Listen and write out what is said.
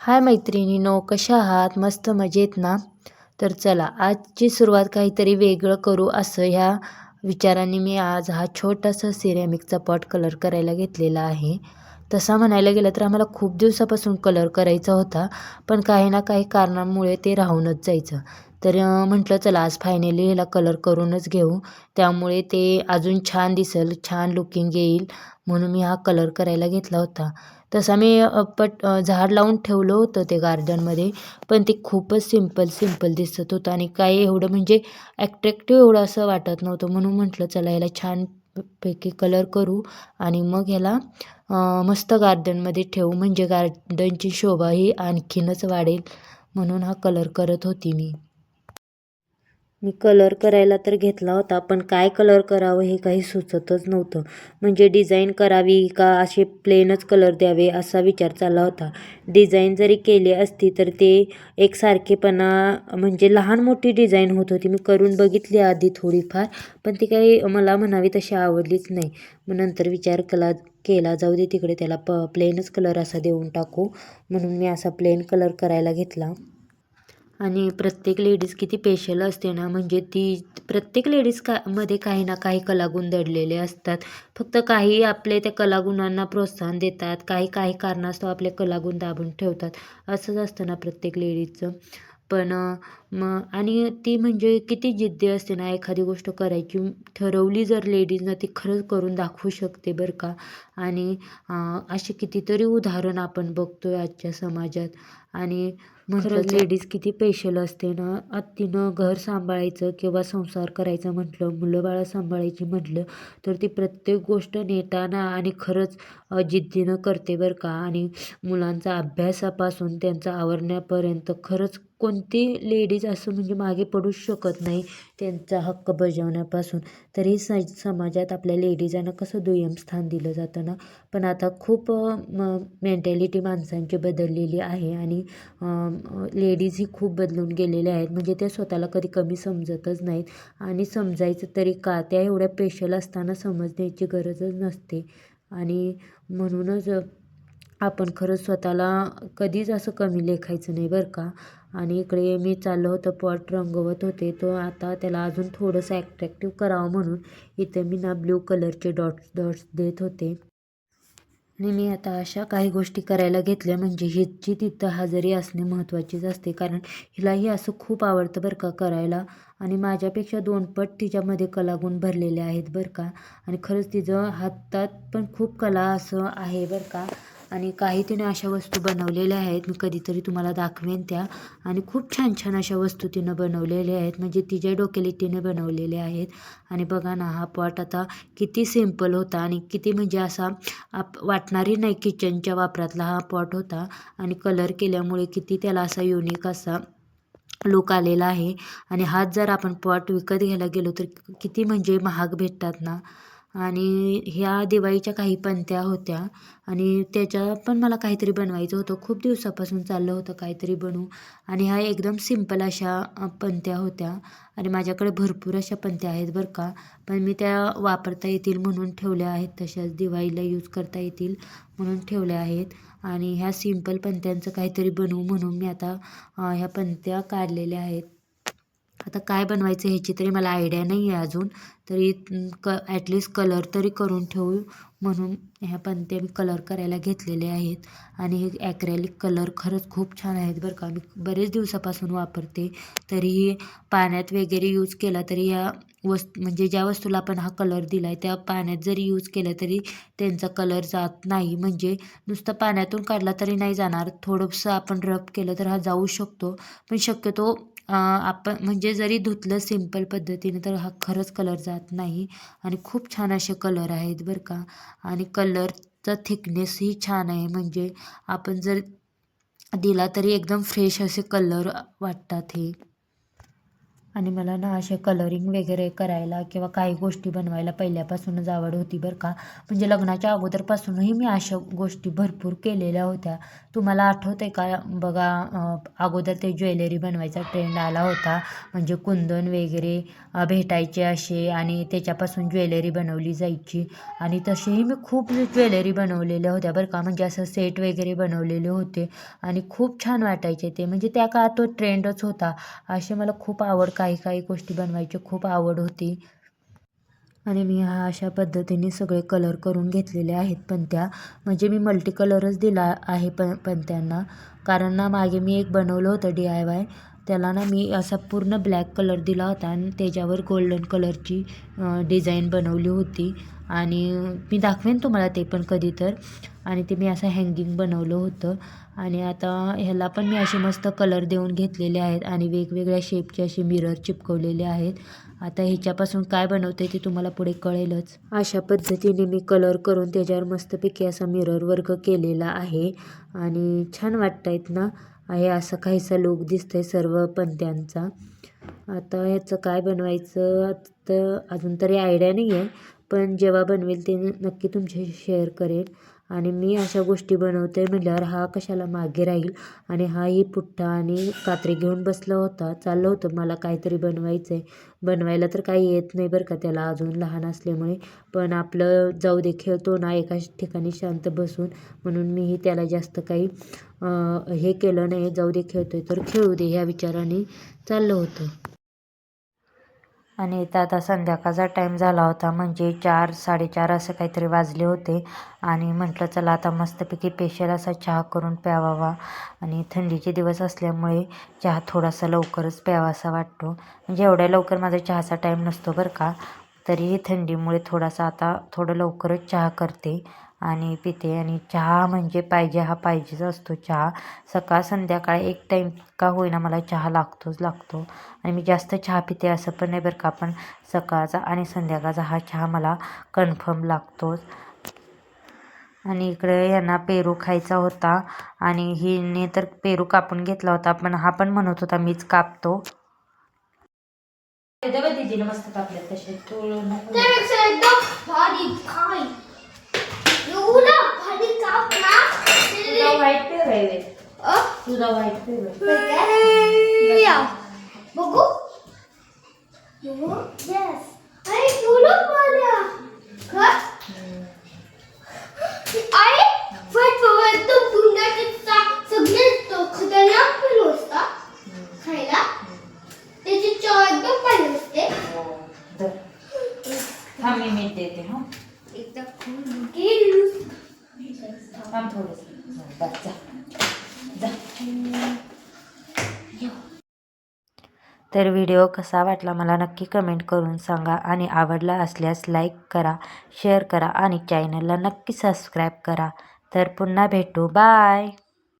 हाय मैत्रिणीनो कशा आहात? मस्त मजेत ना? तर चला आजची सुरुवात काहीतरी वेगळं करू असं ह्या विचाराने मी आज हा छोटासा सिरेमिकचा पॉट कलर करायला घेतलेला आहे. तसा म्हणायला गेलं तर आम्हाला खूप दिवसापासून कलर करायचा होता पण काही ना काही कारणामुळे ते राहूनच जायचं. तर म्हटलं चला आज फायनली ह्याला कलर करूनच घेऊ. त्यामुळे ते अजून छान दिसेल छान लुकिंग येईल म्हणून मी हा कलर करायला घेतला होता. तसा मी पट झाड लावून ठेवलं होतं ते गार्डनमध्ये पण ते खूपच सिंपल सिंपल दिसत होतं आणि काही एवढं म्हणजे ॲट्रॅक्टिव्ह एवढं असं वाटत नव्हतं. म्हणून म्हटलं चला याला छान पैकी कलर करू आणि मग ह्याला मस्त गार्डनमध्ये ठेवू. म्हणजे गार्डनची शोभा ही आणखीनच वाढेल. म्हणून हा कलर करत होती मी. मी कलर करायला तर घेतला होता पण काय कलर करावं हे काही सुचतच नव्हतं. म्हणजे डिझाईन करावी का असे प्लेनच कलर द्यावे असा विचार चालला होता. डिझाईन जरी केली असती तर ते एकसारखेपणा म्हणजे लहान मोठी डिझाईन होत होती. मी करून बघितली आधी थोडीफार पण ती काही मला म्हणावी तशी आवडलीच नाही. मग नंतर विचार कला केला जाऊ दे तिकडे त्याला प प्लेनच कलर असा देऊन टाकू म्हणून मी असा प्लेन कलर करायला घेतला. आणि प्रत्येक लेडीज किती पेशल असते ना म्हणजे ती प्रत्येक लेडीज का मध्ये काही ना काही कलागुण दडलेले असतात. फक्त काही आपले त्या कलागुणांना प्रोत्साहन देतात काही काही कारणास्तव आपले कलागुण दाबून ठेवतात. असंच असतं ना प्रत्येक लेडीजचं. पण मग आणि ती म्हणजे किती जिद्दी असते ना एखादी गोष्ट करायची ठरवली जर लेडीजनं ती खरंच करून दाखवू शकते बरं का. आणि असे कितीतरी उदाहरण आपण बघतोय आजच्या समाजात. आणि खरंच. लेडीज किती पेशल असते ना तिनं घर सांभाळायचं किंवा संसार करायचं म्हटलं मुलं बाळं सांभाळायची म्हटलं तर ती प्रत्येक गोष्ट नेटानं आणि खरंच जिद्दीनं करते बरं का. आणि मुलांचा अभ्यासापासून त्यांचा आवरण्यापर्यंत खरंच कोणती लेडीज असं म्हणजे मागे पडूच शकत नाही त्यांचा हक्क बजावण्यापासून. तरी स समाजात आपल्या लेडीजांना कसं दुय्यम स्थान दिलं जातं ना? पण आता खूप मेंटॅलिटी माणसांची बदललेली आहे आणि लेडीज ही खूप बदलून गेलेल्या आहेत. म्हणजे त्या स्वतःला कधी कमी समजतच नाहीत आणि समजायचं तरी का? त्या एवढ्या पेशल असताना समजण्याची गरजच नसते. आणि म्हणूनच आपण खरंच स्वतःला कधीच असं कमी लेखायचं नाही बरं का. आणि इकडे मी चाललं होतं पॉट रंगवत होते. तो आता त्याला अजून थोडंसं ॲट्रॅक्टिव्ह करावं म्हणून इथे मी ना ब्ल्यू कलरचे डॉट्स डॉट्स देत होते. आणि मी आता अशा काही गोष्टी करायला घेतल्या म्हणजे हिची तिथं हजेरी असणे महत्त्वाचीच असते. कारण हिलाही असं खूप आवडतं बरं का करायला. आणि माझ्यापेक्षा दोन पट तिच्यामध्ये कलागुण भरलेले आहेत बरं का. आणि खरंच तिचं हातात पण खूप कला असं आहे बरं का. आणि काही तिने अशा वस्तू बनवलेल्या आहेत मी कधीतरी तुम्हाला दाखवेन त्या. आणि खूप छान छान अशा वस्तू तिनं बनवलेल्या आहेत म्हणजे तिच्या डोक्याला तिने बनवलेल्या आहेत. आणि बघा ना हा पॉट आता किती सिंपल होता आणि किती म्हणजे असा आप वाटणारी नाही किचनच्या वापरातला हा पॉट होता. आणि कलर केल्यामुळे किती त्याला असा युनिक असा लुक आलेला आहे. आणि हाच जर आपण पॉट विकत घ्यायला गेलो तर किती म्हणजे महाग भेटतात ना. आणि ह्या दिवाळीच्या काही पंत्या होत्या. आणि त्याच्या पण मला काहीतरी बनवायचं होतं. खूप दिवसापासून चाललं होतं काहीतरी बनवू. आणि ह्या एकदम सिंपल अशा पणत्या पंत्या होत्या. आणि माझ्याकडे भरपूर अशा पंत्या आहेत बरं का. पण मी त्या वापरता येतील म्हणून ठेवल्या आहेत. तशाच दिवाळीला यूज करता येतील म्हणून ठेवल्या आहेत. आणि ह्या सिंपल पंत्यांचं काहीतरी बनवू म्हणून मी आता ह्या पंत्या काढलेल्या आहेत. आता काय बनवायचं ह्याची तरी मला आयडिया नाही आहे अजून. तरी क ॲटलिस्ट कलर तरी करून ठेवू. म्हणून ह्या पंत्या मी कलर करायला घेतलेले आहेत. आणि हे ॲक्रेलिक कलर खरंच खूप छान आहेत बरं का. मी बरेच दिवसापासून वापरते. तरीही पाण्यात वगैरे यूज केला तरी ह्या वस्तू म्हणजे ज्या वस्तूला आपण हा कलर दिला आहे त्या पाण्यात जरी यूज केला तरी त्यांचा कलर जात नाही. म्हणजे नुसतं पाण्यातून काढला तरी नाही जाणार. थोडंसं आपण रब केलं तर हा जाऊ शकतो. पण शक्यतो आपण म्हणजे जरी धुतलं सिंपल पद्धतीने तर हा खरंच कलर जात नाही. आणि खूप छान असे कलर आहेत बरं का. आणि कलरचा थिकनेसही छान आहे. म्हणजे आपण जर दिला तरी एकदम फ्रेश असे कलर वाटतात हे. आणि मला ना असे कलरिंग वगैरे करायला किंवा काही गोष्टी बनवायला पहिल्यापासूनच आवड होती बरं का. म्हणजे लग्नाच्या अगोदरपासूनही मी अशा गोष्टी भरपूर केलेल्या होत्या. तुम्हाला आठवतं आहे का? बघा अगोदर ते ज्वेलरी बनवायचा ट्रेंड आला होता. म्हणजे कुंदन वगैरे भेटायचे असे आणि त्याच्यापासून ज्वेलरी बनवली जायची. आणि तसेही मी खूप ज्वेलरी बनवलेल्या होत्या बरं का. म्हणजे असं सेट वगैरे बनवलेले होते आणि खूप छान वाटायचे ते. म्हणजे त्या काळात तो ट्रेंडच होता. असे मला खूप आवड काही काही गोष्टी बनवायची खूप आवड होती. आणि मी हा अशा पद्धतीने सगळे कलर करून घेतलेले आहेत. पणत्या म्हणजे मी मल्टी कलरच दिला आहे पण पणत्यांना कारण ना मागे मी एक बनवलं होतं डी आय वाय त्याला ना मी असा पूर्ण ब्लॅक कलर दिला होता आणि त्याच्यावर गोल्डन कलरची डिझाईन बनवली होती. आणि मी दाखवेन तुम्हाला ते पण कधी तर आणि ते मी असं हँगिंग बनवलं होतं. आणि आता ह्याला पण मी असे मस्त कलर देऊन घेतलेले आहेत आणि वेगवेगळ्या शेपचे असे मिरर चिपकवलेले आहेत. आता ह्याच्यापासून काय बनवते ते तुम्हाला पुढे कळेलच. अशा पद्धतीने मी कलर करून त्याच्यावर मस्तपैकी असा मिरर वर्क केलेला आहे. आणि छान वाटत आहेत ना? आहे असं काहीसा लुक दिसतंय सर्व पंत्यांचा आता ह्याचं काय बनवायचं? तर अजून तरी आयडिया नाही आहे पण जेव्हा बनवेल ते नक्की तुमच्याशी शेअर करेल. आणि मी अशा गोष्टी बनवते म्हटल्यावर हा कशाला मागे राहील? आणि हाही पुठ्ठा आणि कात्री घेऊन बसला होता चाललं होतं मला काहीतरी बनवायचं आहे बनवायला तर काही येत नाही बरं का त्याला अजून लहान असल्यामुळे. पण आपलं जाऊ दे खेळतो ना एका ठिकाणी शांत बसून. म्हणून मीही त्याला जास्त काही हे केलं नाही. जाऊ दे खेळतो आहे तर खेळू दे ह्या विचाराने चाललं होतं. आणि इथं आता संध्याकाळचा टाईम झाला होता. म्हणजे चार साडेचार असं काहीतरी वाजले होते. आणि म्हटलं चला आता मस्तपैकी पेशल असा चहा करून प्यावावा. आणि थंडीचे दिवस असल्यामुळे चहा थोडासा लवकरच प्यावासा वाटतो. म्हणजे एवढ्या लवकर माझा चहाचा टाईम नसतो बरं का. तरीही थंडीमुळे थोडासा आता थोडं लवकरच चहा करते. आणि पिते. आणि चहा म्हणजे पाहिजे हा पाहिजेच असतो चहा. सकाळ संध्याकाळ एक टाईम का होईना मला चहा लागतोच लागतो. आणि मी जास्त चहा पिते असं पण नाही बरं का पण सकाळचा आणि संध्याकाळचा हा चहा मला कन्फर्म लागतोच. आणि इकडे यांना पेरू खायचा होता आणि हिने तर पेरू कापून घेतला होता पण हा पण म्हणत होता मीच कापतो. मस्त कापले तसे तुझा व्हाईट पेरू आहे वे. अ? तुझा व्हाईट पेरू आहे. होय काय? या. बघू येस अरे तुला पाहिल्या खा अरे फट फट तो बुंदाचा सगळ्यात तर व्हिडिओ कसा वाटला मला नक्की कमेंट करून सांगा आणि आवडला असल्यास लाईक करा शेअर करा आणि चॅनलला नक्की सबस्क्राईब करा. तर पुन्हा भेटू. बाय!